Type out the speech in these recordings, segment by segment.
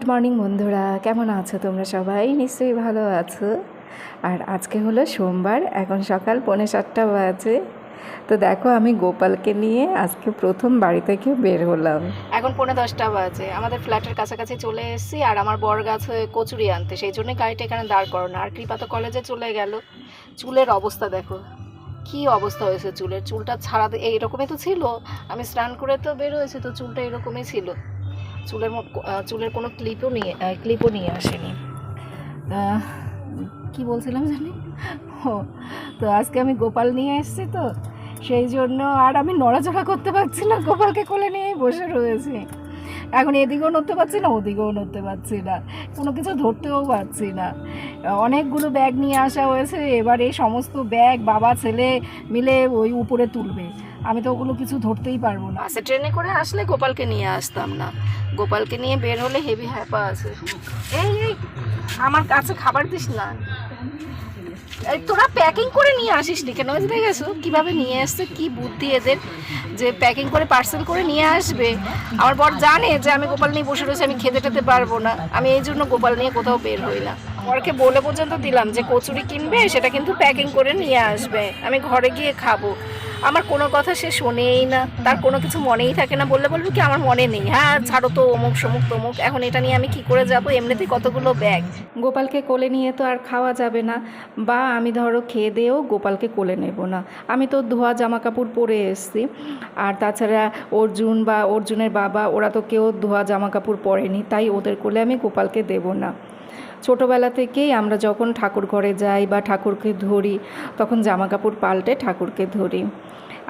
Good morning বন্ধুরা, কেমন আছো তোমরা সবাই? নিশ্চয়ই ভালো আছো। আর আজকে হলো সোমবার, এখন সকাল পৌনে সাতটা বাজে। তো দেখো, আমি গোপালকে নিয়ে আজকে প্রথম বাড়ি থেকে বের হলাম। এখন পৌনে দশটা বাজে। আমাদের ফ্ল্যাটের কাছাকাছি চলে এসেছি আর আমার বর গাছে কচুরি আনতে। সেই জন্য গাড়িটা এখানে দাঁড় করানো। আর কৃপা তো কলেজে চলে গেল। চুলের অবস্থা দেখো। কি অবস্থা হয়েছে চুলের? চুলটা ছাড়া এইরকমই তো ছিল। আমি স্নান করে তো বের হয়েছে, তো চুলটা এরকমই ছিল। চুলের চুলের কোনো ক্লিপও নিয়ে ক্লিপও নিয়ে আসেনি। কি বলছিলাম জানি? ও, তো আজকে আমি গোপাল নিয়ে এসেছি তো, সেই জন্য আর আমি নড়াচড়া করতে পারছি না, গোপালকে কোলে নিয়েই বসে রয়েছি। এখন এদিকেও নড়তে পারছি না, ওদিকেও নড়তে পারছি না, কোনো কিছু ধরতেও পারছি না। অনেকগুলো ব্যাগ নিয়ে আসা হয়েছে, এবার এই সমস্ত ব্যাগ বাবা, ছেলে মিলে ওই উপরে তুলবে। আমি তো ওগুলো কিছু ধরতেই পারব না। আচ্ছা ট্রেনে করে আসলে গোপালকে নিয়ে আসতাম না। গোপালকে নিয়ে বের হলে হেভি হ্যাপা আছে। এই এই, আমার কাছে খাবার দিস না। তোরা প্যাকিং করে নিয়ে আসিস নি কেন? বুঝতে গেছো কীভাবে নিয়ে আসছে কি বুদ্ধি এদের যে প্যাকিং করে পার্সেল করে নিয়ে আসবে। আমার বর জানে যে আমি গোপাল নিয়ে বসে রয়েছি, আমি খেতে টেতে পারব না। আমি এই জন্য গোপাল নিয়ে কোথাও বের হই না। বরকে বলে পর্যন্ত দিলাম যে কচুরি কিনবে, সেটা কিন্তু প্যাকিং করে নিয়ে আসবে। আমি ঘরে গিয়ে খাব। আমার কোনো কথা সে শোনেই না। তার কোনো কিছু মনেই থাকে না। বললে বলব কি, আমার মনে নেই। হ্যাঁ ছাড়ো তো, অমুক, সমুক, তমুক। এখন এটা নিয়ে আমি কি করে যাব? এমনিতেই কতগুলো ব্যাগ গোপালকে কোলে নিয়ে তো আর খাওয়া যাবে না। বা, আমি ধরো খেয়ে দিয়েও গোপালকে কোলে নেব না। আমি তো ধোয়া জামা কাপড় পরে এসছি। আর তাছাড়া অর্জুন বা অর্জুনের বাবা, ওরা তো কেউ ধোয়া জামা কাপড় পরেনি। তাই ওদের কোলে আমি গোপালকে দেব না। ছোটোবেলা থেকেই আমরা যখন ঠাকুর ঘরে যাই বা ঠাকুরকে ধরি, তখন জামা কাপড় পাল্টে ঠাকুরকে ধরি।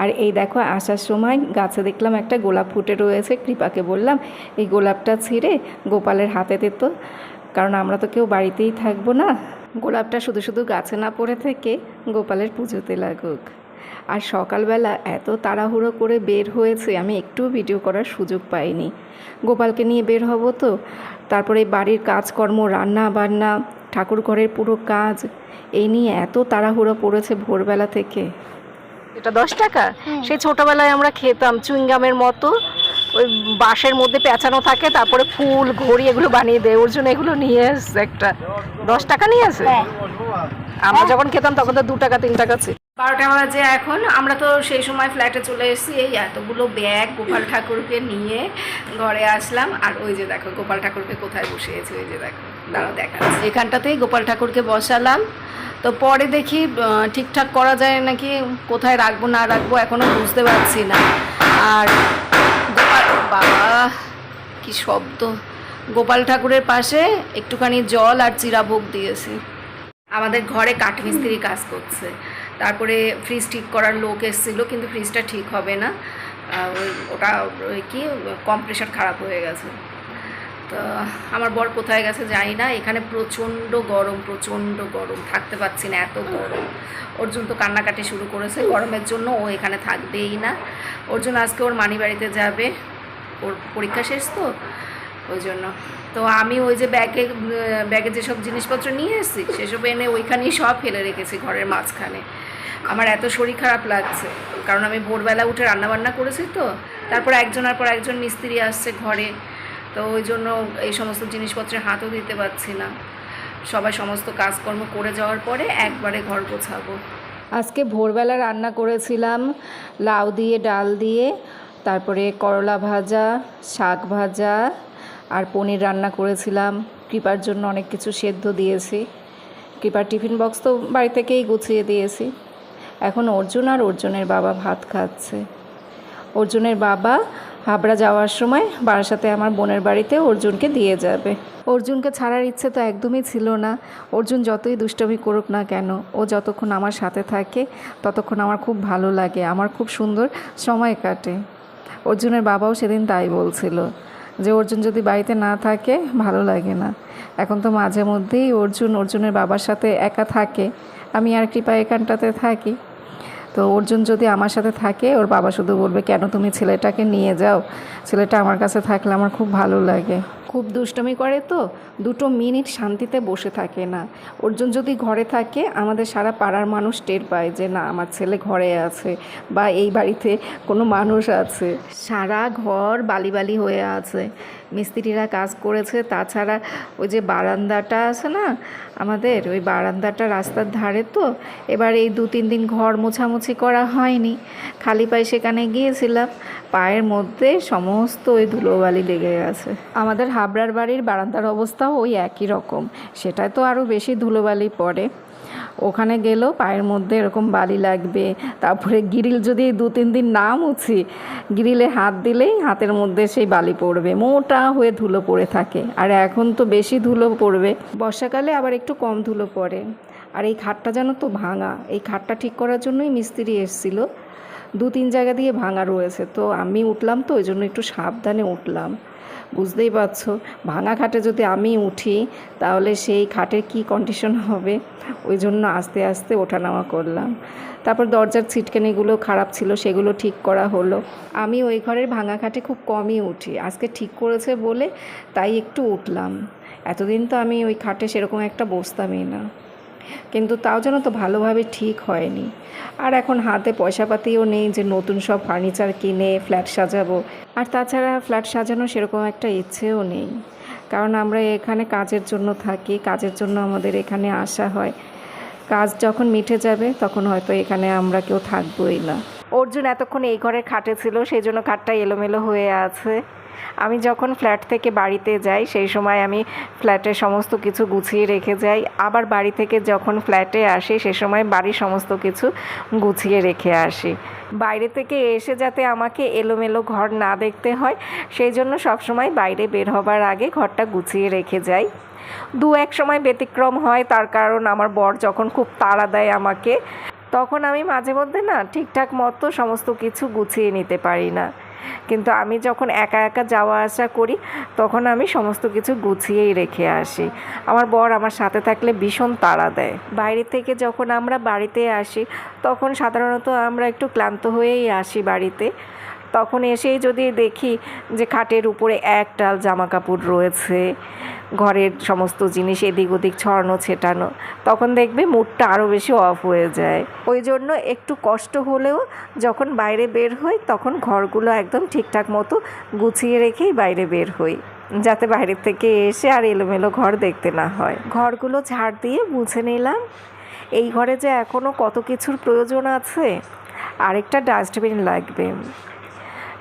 আর এই দেখো, আসার সময় গাছে দেখলাম একটা গোলাপ ফুটে রয়েছে, কৃপাকে বললাম, এই গোলাপটা ছিঁড়ে গোপালের হাতে দিত কারণ আমরা তো কেউ বাড়িতেই থাকব না। গোলাপটা শুধু শুধু গাছে না পড়ে থেকে গোপালের পুজোতে লাগুক। আর সকালবেলা এত তাড়াহুড়ো করে বের হয়েছে আমি একটুও ভিডিও করার সুযোগ পাইনি। গোপালকে নিয়ে বের হব তো তারপরে বাড়ির কাজকর্ম রান্না বান্না ঠাকুর ঘরের পুরো কাজ এই নিয়ে এত তাড়াহুড়ো পড়েছে ভোরবেলা থেকে। এটা দশ টাকা? সেই ছোটবেলায় আমরা খেতাম চুইংগামের মতো ওই বাঁশের মধ্যে পেঁচানো থাকে তারপরে ফুল ঘড়ি এগুলো বানিয়ে দেয় ওর জন্য এগুলো নিয়ে এসছে একটা। দশ টাকা নিয়ে আসে আমরা যখন খেতাম তখন তো দু টাকা তিন টাকা ছিল। বারোটা বাজে এখন। আমরা তো সেই সময় ফ্ল্যাটে চলে এসেছি। এই এতগুলো ব্যাগ গোপাল ঠাকুরকে নিয়ে ঘরে আসলাম। আর ওই যে দেখো গোপাল ঠাকুরকে কোথায় বসিয়েছে? ওই যে দেখো দাঁড়াও দেখা এখানটাতেই গোপাল ঠাকুরকে বসালাম। তো পরে দেখি ঠিকঠাক করা যায় নাকি কোথায় রাখব না রাখব এখনও বুঝতে পারছি না। আর গোপাল বাবা কি শব্দ। গোপাল ঠাকুরের পাশে একটুখানি জল আর চিরাভোগ দিয়েছি। আমাদের ঘরে কাঠমিস্ত্রি কাজ করছে। তারপরে ফ্রিজ ঠিক করার লোক এসেছিল, কিন্তু ফ্রিজটা ঠিক হবে না। ওটা কি কম্প্রেসার খারাপ হয়ে গেছে। তো আমার বর কোথায় গেছে জানি না, এখানে প্রচণ্ড গরম প্রচণ্ড গরম, থাকতে পারছি না, এত গরম। অর্জুন তো কান্নাকাটি শুরু করেছে, গরমের জন্য ও এখানে থাকবেই না। অর্জুন আজকে ওর মানি বাড়িতে যাবে, ওর পরীক্ষা শেষ তো, ওই জন্য। তো আমি ওই যে ব্যাগে ব্যাগে যেসব জিনিসপত্র নিয়ে এসেছি, সেসব এনে ওইখানেই সব ফেলে রেখেছি, ঘরের মাঝখানে। আমার এত শরীর খারাপ লাগছে। কারণ আমি ভোরবেলা উঠে রান্নাবান্না করেছি তো, তারপর একজনের পর একজন মিস্ত্রি আসছে ঘরে। তো ওই জন্য এই সমস্ত জিনিসপত্রে হাতও দিতে পারছি না। সবাই সমস্ত কাজকর্ম করে যাওয়ার পরে একবারে ঘর গোছাবো। আজকে ভোরবেলা রান্না করেছিলাম, লাউ দিয়ে, ডাল দিয়ে, তারপরে করলা ভাজা, শাক ভাজা আর পনির রান্না করেছিলাম। কৃপার জন্য অনেক কিছু সেদ্ধ দিয়েছি। কৃপার টিফিন বক্স তো বাড়ি থেকেই গুছিয়ে দিয়েছি। এখন অর্জুন আর অর্জুনের বাবা ভাত খাচ্ছে। অর্জুনের বাবা হাবড়া যাওয়ার সময় বারাসাতে আমার বোনের বাড়িতে অর্জুনকে দিয়ে যাবে। অর্জুনকে ছাড়ার ইচ্ছে তো একদমই ছিল না। অর্জুন যতই দুষ্টমি করুক না কেন, ও যতক্ষণ আমার সাথে থাকে, ততক্ষণ আমার খুব ভালো লাগে, আমার খুব সুন্দর সময় কাটে। অর্জুনের বাবাও সেদিন তাই বলছিল যে, অর্জুন যদি বাড়িতে না থাকে, ভালো লাগে না। এখন তো মাঝে মধ্যেই অর্জুন অর্জুনের বাবার সাথে একা থাকে। আমি আর কৃপা এখানটাতে থাকি। তো অর্জুন যদি আমার সাথে থাকে, ওর বাবা শুধু বলবে, কেন তুমি ছেলেটাকে নিয়ে যাও? ছেলেটা আমার কাছে থাকলে আমার খুব ভালো লাগে। খুব দুষ্টমি করে তো, দুটো মিনিট শান্তিতে বসে থাকে না। অর্জুন যদি ঘরে থাকে, আমাদের সারা পাড়ার মানুষ টের পায় যে, না, আমার ছেলে ঘরে আছে বা এই বাড়িতে কোনো মানুষ আছে। সারা ঘর বালি বালি হয়ে আছে। মিস্ত্রিরা কাজ করেছে। তাছাড়া ওই যে বারান্দাটা আছে না আমাদের, ওই বারান্দাটা রাস্তার ধারে তো। এবার এই দু তিন দিন ঘর মোছামুছি করা হয়নি। খালি পায়ে সেখানে গিয়েছিলাম। পায়ের মধ্যে সমস্ত ওই ধুলোবালি লেগে গেছে আমাদের হাবড়ার বাড়ির বারান্দার অবস্থাও ওই একই রকম। সেটায় তো আরও বেশি ধুলোবালি পড়ে। ওখানে গেলেও পায়ের মধ্যে এরকম বালি লাগবে। তারপরে গ্রিল যদি দু তিন দিন না মুছি, গ্রিলে হাত দিলেই হাতের মধ্যে সেই বালি পড়বে, মোটা হয়ে ধুলো পড়ে থাকে। আর এখন তো বেশি ধুলো পড়বে। বর্ষাকালে আবার একটু কম ধুলো পড়ে। আর এই খাটটা যেন তো ভাঙা, এই খাটটা ঠিক করার জন্যই মিস্ত্রি এসেছিল। দু তিন জায়গা দিয়ে ভাঙা রয়েছে। তো আমি উঠলাম তো ওই জন্য একটু সাবধানে উঠলাম। বুঝতেই পারছ, ভাঙা খাটে যদি আমি উঠি, তাহলে সেই খাটের কি কন্ডিশন হবে? ওই জন্য আস্তে আস্তে ওঠানামা করলাম। তারপর দরজার ছিটকানিগুলো খারাপ ছিল, সেগুলো ঠিক করা হলো। আমি ওই ঘরের ভাঙা খাটে খুব কমই উঠি। আজকে ঠিক করেছে বলে তাই একটু উঠলাম। এতদিন তো আমি ওই খাটে সেরকম একটা বসতামই না। কিন্তু তাও যেন তো ভালোভাবে ঠিক হয়নি। আর এখন হাতে পয়সাপাতিও নেই যে নতুন সব ফার্নিচার কিনে ফ্ল্যাট সাজাবো। আর তাছাড়া ফ্ল্যাট সাজানো সেরকম একটা ইচ্ছেও নেই। কারণ আমরা এখানে কাজের জন্য থাকি, কাজের জন্য আমাদের এখানে আসা হয়। কাজ যখন মিটে যাবে, তখন হয়তো এখানে আমরা কেউ থাকবোই না। অর্জুন এতক্ষণ এই ঘরের খাটে ছিল, সেই জন্য খাটটা এলোমেলো হয়ে আছে। আমি যখন ফ্ল্যাট থেকে বাড়িতে যাই, সেই সময় আমি ফ্ল্যাটের সমস্ত কিছু গুছিয়ে রেখে যাই। আবার বাড়ি থেকে যখন ফ্ল্যাটে আসি, সে সময় বাড়ির সমস্ত কিছু গুছিয়ে রেখে আসি। বাইরে থেকে এসে যাতে আমাকে এলোমেলো ঘর না দেখতে হয়, সেই জন্য সবসময় বাইরে বের হবার আগে ঘরটা গুছিয়ে রেখে যাই। দু এক সময় ব্যতিক্রম হয়, তার কারণ আমার বর যখন খুব তাড়া দেয় আমাকে, তখন আমি মাঝে মধ্যে না ঠিকঠাক মতো সমস্ত কিছু গুছিয়ে নিতে পারি না। কিন্তু আমি যখন একা একা যাওয়া আসা করি, তখন আমি সমস্ত কিছু গুছিয়েই রেখে আসি। আমার বর আমার সাথে থাকলে ভীষণ তাড়া দেয়। বাইরে থেকে যখন আমরা বাড়িতে আসি, তখন সাধারণত আমরা একটু ক্লান্ত হয়েই আসি বাড়িতে। তখন এসেই যদি দেখি যে খাটের উপরে এক ডাল জামা কাপড় রয়েছে, ঘরের সমস্ত জিনিস এদিক ওদিক ছড়ানো, ছেটানো, তখন দেখবে মুডটা আরও বেশি অফ হয়ে যায়। ওই জন্য একটু কষ্ট হলেও যখন বাইরে বের হই, তখন ঘরগুলো একদম ঠিকঠাক মতো গুছিয়ে রেখেই বাইরে বের হই, যাতে বাইরে থেকে এসে আর এলোমেলো ঘর দেখতে না হয়। ঘরগুলো ঝাড় দিয়ে মুছে নিলাম। এই ঘরে যে এখনও কত কিছুর প্রয়োজন আছে, আরেকটা ডাস্টবিন লাগবে।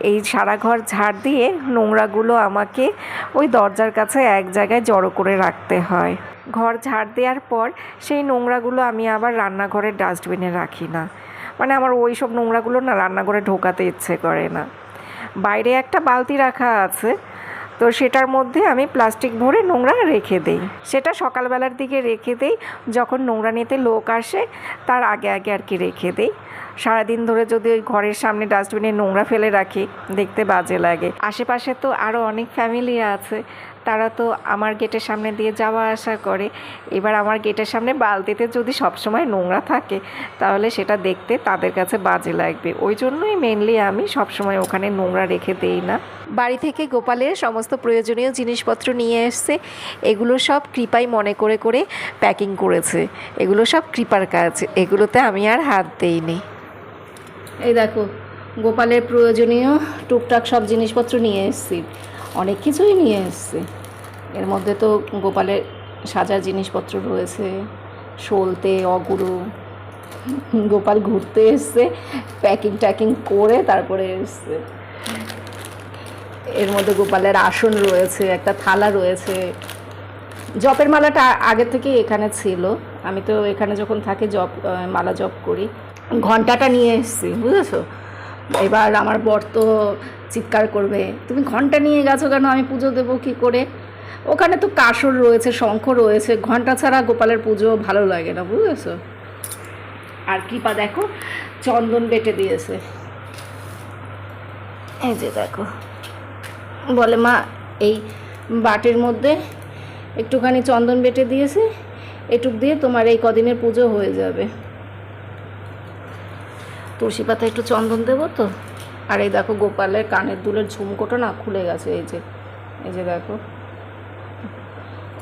এই সারা ঘর ঝাড় দিয়ে নোংরাগুলো আমাকে ওই দরজার কাছে এক জায়গায় জড়ো করে রাখতে হয়। ঘর ঝাড় দেওয়ার পর সেই নোংরাগুলো আমি আবার রান্নাঘরের ডাস্টবিনে রাখি না। মানে আমার ওই সব নোংরাগুলো না রান্নাঘরে ঢোকাতে ইচ্ছে করে না। বাইরে একটা বালতি রাখা আছে তো সেটার মধ্যে আমি প্লাস্টিক ভরে নোংরা রেখে দেই। সেটা সকালবেলার দিকে রেখে দেই। যখন নোংরা নিতে লোক আসে, তার আগে আগে আর কি রেখে দেই। সারাদিন ধরে যদি ওই ঘরের সামনে ডাস্টবিনে নোংরা ফেলে রাখি, দেখতে বাজে লাগে। আশেপাশে তো আরও অনেক ফ্যামিলি আছে। তারা তো আমার গেটের সামনে দিয়ে যাওয়া আসা করে। এবার আমার গেটের সামনে বালতিতে যদি সবসময় নোংরা থাকে তাহলে সেটা দেখতে তাদের কাছে বাজে লাগবে। ওই জন্যই মেনলি আমি সবসময় ওখানে নোংরা রেখে দেই না। বাড়ি থেকে গোপালের সমস্ত প্রয়োজনীয় জিনিসপত্র নিয়ে এসছে। এগুলো সব কৃপাই মনে করে করে প্যাকিং করেছে। এগুলো সব কৃপার কাজ। এগুলোতে আমি আর হাত দেইনি। এই দেখো গোপালের প্রয়োজনীয় টুকটাক সব জিনিসপত্র নিয়ে এসেছি। অনেক কিছুই নিয়ে এসেছি। এর মধ্যে তো গোপালের সাজার জিনিসপত্র রয়েছে সলতে অগুরু গোপাল ঘুরতে এসছে প্যাকিং ট্যাকিং করে তারপরে এসছে। এর মধ্যে গোপালের আসন রয়েছে, একটা থালা রয়েছে। জপের মালাটা আগে থেকে এখানে ছিল। আমি তো এখানে যখন থাকি জপ মালা জপ করি। ঘন্টাটা নিয়ে এসেছি, বুঝেছ? এবার আমার বর তো চিৎকার করবে, তুমি ঘণ্টা নিয়ে গেছো কেন? আমি পুজো দেবো কি করে? ওখানে তো কাসর রয়েছে, শঙ্খ রয়েছে, ঘণ্টা ছাড়া গোপালের পুজো ভালো লাগে না, বুঝেছ? আর কৃপা দেখো, চন্দন বেটে দিয়েছে। এই যে দেখো, বলে মা, এই বাটির মধ্যে একটুখানি চন্দন বেটে দিয়েছে, এটুক দিয়ে তোমার এই কদিনের পুজো হয়ে যাবে। তুলসী পাতা একটু চন্দন দেবো তো? আর এই দেখো গোপালের কানের দুলের ঝুমকোটা না খুলে গেছে, এই যে এই যে দেখো।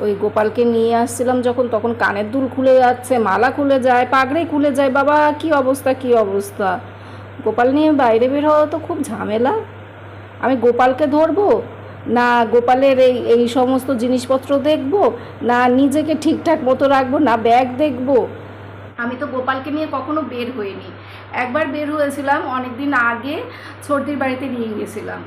ওই গোপালকে নিয়ে আসছিলাম যখন, তখন কানের দুল খুলে যাচ্ছে, মালা খুলে যায়, পাগড়ি খুলে যায়, বাবা, কি অবস্থা কি অবস্থা? গোপাল নিয়ে বাইরে বের হওয়া তো খুব ঝামেলা। আমি গোপালকে ধরবো? না, গোপালের এই এই সমস্ত জিনিসপত্র দেখব? না, নিজেকে ঠিকঠাক মতো রাখব? না, ব্যাগ দেখব? আমি তো গোপালকে নিয়ে কখনো বের হইনি। একবার বের হয়েছিলাম অনেক দিন আগে সর্দির বাড়িতে নিয়ে গেছিলাম।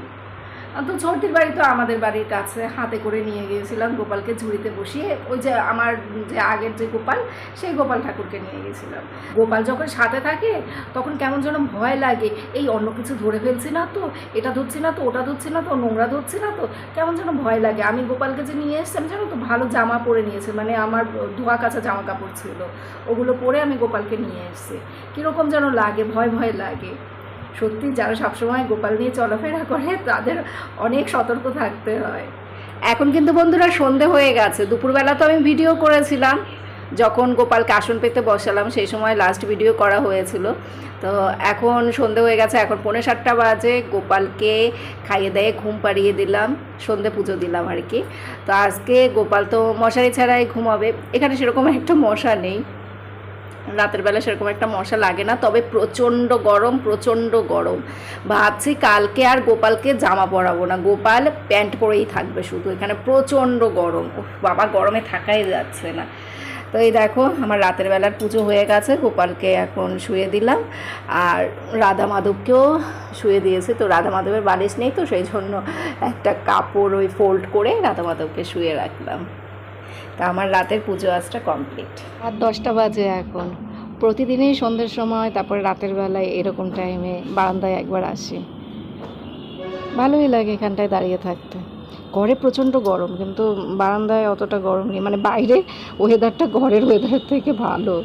তো ছোটদের বাড়ি তো আমাদের বাড়ির কাছে হাতে করে নিয়ে গিয়েছিলাম গোপালকে ঝুড়িতে বসিয়ে। ওই যে আমার যে আগের যে গোপাল, সেই গোপাল ঠাকুরকে নিয়ে গেছিলাম গোপাল যখন সাথে থাকে, তখন কেমন যেন ভয় লাগে, এই অন্য কিছু ধরে ফেলছি না তো, এটা ধরছি না তো, ওটা ধরছি না তো, নোংরা ধরছি না তো। কেমন যেন ভয় লাগে। আমি গোপালকে যে নিয়ে এসেছি, আমি জানো তো ভালো জামা পরে নিয়েছি মানে আমার ধোয়া কাছা জামা কাপড় ছিল, ওগুলো পরে আমি গোপালকে নিয়ে এসেছি। কীরকম যেন লাগে, ভয় ভয় লাগে। সত্যি যারা সবসময় গোপাল নিয়ে চলাফেরা করে, তাদের অনেক সতর্ক থাকতে হয়। এখন কিন্তু বন্ধুরা সন্ধে হয়ে গেছে। দুপুরবেলা তো আমি ভিডিও করেছিলাম, যখন গোপালকে আসন পেতে বসালাম, সেই সময় লাস্ট ভিডিও করা হয়েছিল। তো এখন সন্ধে হয়ে গেছে, এখন পৌনে সাতটা বাজে, গোপালকে খাইয়ে দেয়ে ঘুম পাড়িয়ে দিলাম, সন্ধে পুজো দিলাম আর কি। তো আজকে গোপাল তো মশারি ছাড়াই ঘুমাবে, এখানে সেরকম একটা মশা নেই। রাতের বেলা সেরকম একটা মশা লাগে না, তবে প্রচণ্ড গরম প্রচণ্ড গরম। ভাবছি কালকে আর গোপালকে জামা পরাবো না। গোপাল প্যান্ট পরেই থাকবে শুধু, এখানে প্রচণ্ড গরম। বাবা, গরমে থাকাই যাচ্ছে না। তো এই দেখো, আমার রাতের বেলার পুজো হয়ে গেছে, গোপালকে এখন শুয়ে দিলাম। আর রাধা মাধবকেও শুয়ে দিয়েছে, তো রাধা মাধবের বালিশ নেই, তো সেই জন্য একটা কাপড় ওই ফোল্ড করে রাধা মাধবকে শুয়ে রাখলাম। তা আমার রাতের পুজো আজটা কমপ্লিট আর দশটা বাজে এখন। প্রতিদিনই সন্ধ্যের সময়, তারপরে রাতের বেলায় এরকম টাইমে বারান্দায় একবার আসি। ভালোই লাগে এখানটায় দাঁড়িয়ে থাকতে। ঘরে প্রচণ্ড গরম, কিন্তু বারান্দায় অতটা গরম নেই। মানে বাইরে ওয়েদারটা ঘরের ওয়েদারের থেকে ভালো।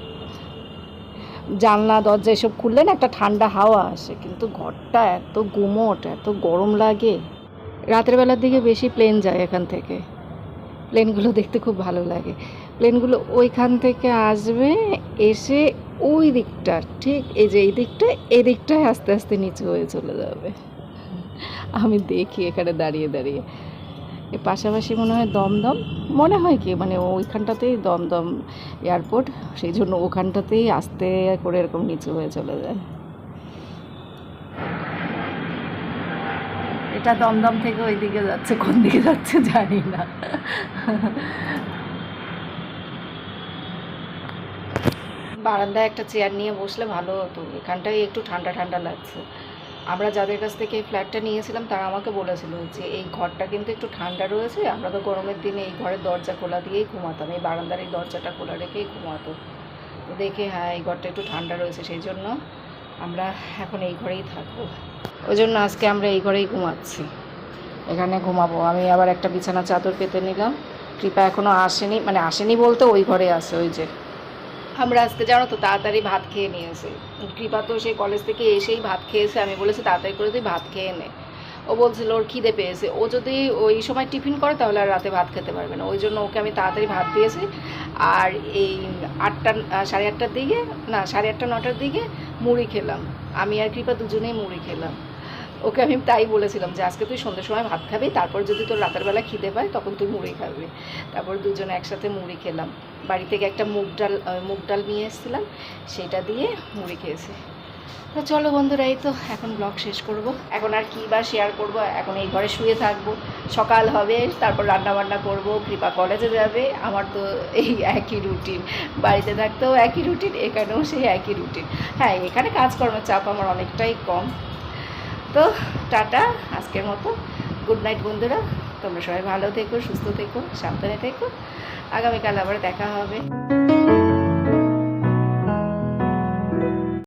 জানলা, দরজা এসব খুললে না একটা ঠান্ডা হাওয়া আসে, কিন্তু ঘরটা এত গুমোট, এত গরম লাগে। রাতের বেলার দিকে বেশি প্লেন যায় এখান থেকে। প্লেনগুলো দেখতে খুব ভালো লাগে। প্লেনগুলো ওইখান থেকে আসবে, এসে ওই দিকটা, ঠিক এই যে এই দিকটা, এই দিকটায় আস্তে আস্তে নিচু হয়ে চলে যাবে। আমি দেখি এখানে দাঁড়িয়ে দাঁড়িয়ে। পাশাপাশি মনে হয় দমদম, মনে হয় কি মানে ওইখানটাতেই দমদম এয়ারপোর্ট, সেই জন্য ওখানটাতেই আস্তে করে এরকম নিচু হয়ে চলে যায়। এটা দমদম থেকে ওই দিকে যাচ্ছে, কোন দিকে যাচ্ছে জানি না। বারান্দায় একটা চেয়ার নিয়ে বসলে ভালো হতো, এখানটায় একটু ঠান্ডা ঠান্ডা লাগছে। আমরা যাদের কাছ থেকে এই ফ্ল্যাটটা নিয়েছিলাম, তারা আমাকে বলেছিল যে এই ঘরটা কিন্তু একটু ঠান্ডা রয়েছে, আমরা তো গরমের দিনে এই ঘরের দরজা খোলা দিয়েই ঘুমাতাম, এই বারান্দার এই দরজাটা খোলা রেখেই ঘুমাতো। দেখে হ্যাঁ এই ঘরটা একটু ঠান্ডা রয়েছে সেই জন্য আমরা এখন এই ঘরেই থাকব। ওই জন্য আজকে আমরা এই ঘরেই ঘুমাচ্ছি। এখানে ঘুমাবো। আমি আবার একটা বিছানা চাদর পেতে নিলাম। কৃপা এখনও আসেনি মানে আসেনি বলতে ওই ঘরে আছে ওই যে। আমরা আজকে জানো তো, তাড়াতাড়ি ভাত খেয়ে নিয়েছি। কৃপা তো সেই কলেজ থেকে এসেই ভাত খেয়েছে। আমি বলেছি তাড়াতাড়ি করে তুই ভাত খেয়ে নে। ও বলছিল ওর খিদে পেয়েছে। ও যদি ওই সময় টিফিন করে তাহলে আর রাতে ভাত খেতে পারবে না। ওই জন্য ওকে আমি তাড়াতাড়ি ভাত দিয়েছি। আর এই আটটা সাড়ে আটটার দিকে, না, সাড়ে আটটা, নটার দিকে মুড়ি খেলাম। আমি আর কৃপা দুজনেই মুড়ি খেলাম। ওকে আমি তাই বলেছিলাম যে, আজকে তুই সন্ধ্যের সময় ভাত খাবি, তারপর যদি তোর রাতের বেলা খিদে পায়, তখন তুই মুড়ি খাবি। তারপর দুজনে একসাথে মুড়ি খেলাম। বাড়ি থেকে একটা মুগ ডাল মুগ ডাল নিয়ে এসেছিলাম, সেটা দিয়ে মুড়ি খেয়েছি। তো চলো বন্ধুরা, এই তো এখন ব্লগ শেষ করব। এখন আর কী বা শেয়ার করব? এখন এই ঘরে শুয়ে থাকব। সকাল হবে, তারপর রান্না বান্না করব, কৃপা কলেজে যাবে। আমার তো এই একই রুটিন বাড়িতে থাকতেও একই রুটিন এখানেও সেই একই রুটিন হ্যাঁ এখানে কাজকর্মের চাপ আমার অনেকটাই কম। তো টাটা, আজকের মতো। গুড নাইট বন্ধুরা। তোমরা সবাই ভালো থেকো, সুস্থ থেকো, সাবধানে থেকো। আগামীকাল আবার দেখা হবে।